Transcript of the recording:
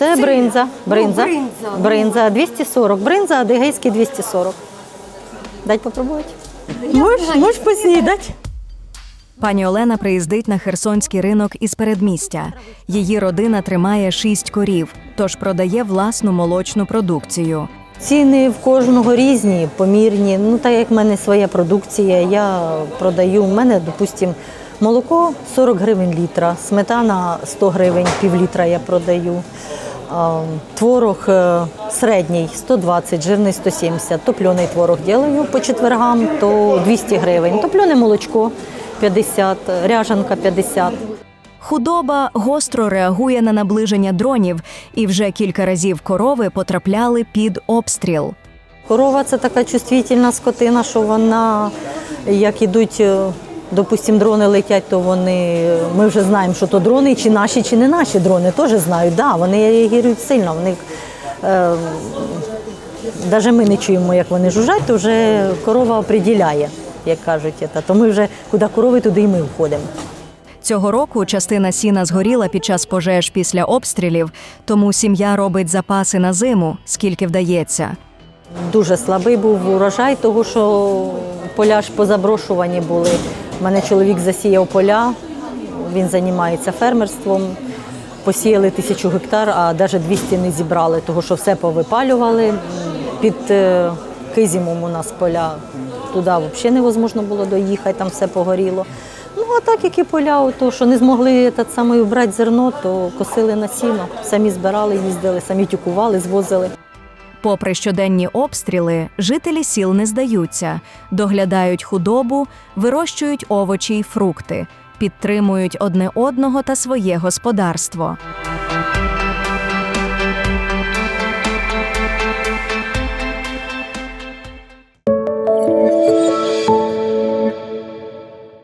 Це бринза. Бринза. бринза, ну. Бринза 240. Бринза, адигейський 240. Дать попробувати? Можеш, можеш поснідати. Пані Олена приїздить на херсонський ринок із передмістя. Її родина тримає шість корів, тож продає власну молочну продукцію. Ціни в кожного різні, помірні. Ну, так як в мене своя продукція, я продаю. У мене, допустимо, молоко 40 гривень літра, сметана 100 гривень, пів літра я продаю. Творог е, середній 120, жирний 170. Топлений творог ділаю по четвергам, то 200 гривень. Топлене молочко 50, ряжанка 50. Худоба гостро реагує на наближення дронів, і вже кілька разів корови потрапляли під обстріл. Корова це така чувствительна скотина, що вона, як ідуть, е, допустим, дрони летять, то вони, ми вже знаємо, що то дрони, чи наші, чи не наші дрони, теж знають. Да, вони реагують сильно. Вони, е, навіть ми не чуємо, як вони жужжать, то вже корова оприділяє, як кажуть. це. То ми вже куди корови, туди і ми входимо. Цього року частина сіна згоріла під час пожеж після обстрілів, тому сім'я робить запаси на зиму, скільки вдається. Дуже слабий був урожай, тому що поля ж позаброшувані були. У мене чоловік засіяв поля, він займається фермерством. Посіяли тисячу гектар, а навіть 200 не зібрали, тому що все повипалювали. Під е, Кизімом у нас поля туди взагалі невозможно було доїхати, там все погоріло. Ну а так, як і поля, то що не змогли так брати зерно, то косили на сіно, самі збирали, їздили, самі тюкували, звозили. Попри щоденні обстріли, жителі сіл не здаються, доглядають худобу, вирощують овочі й фрукти, підтримують одне одного та своє господарство.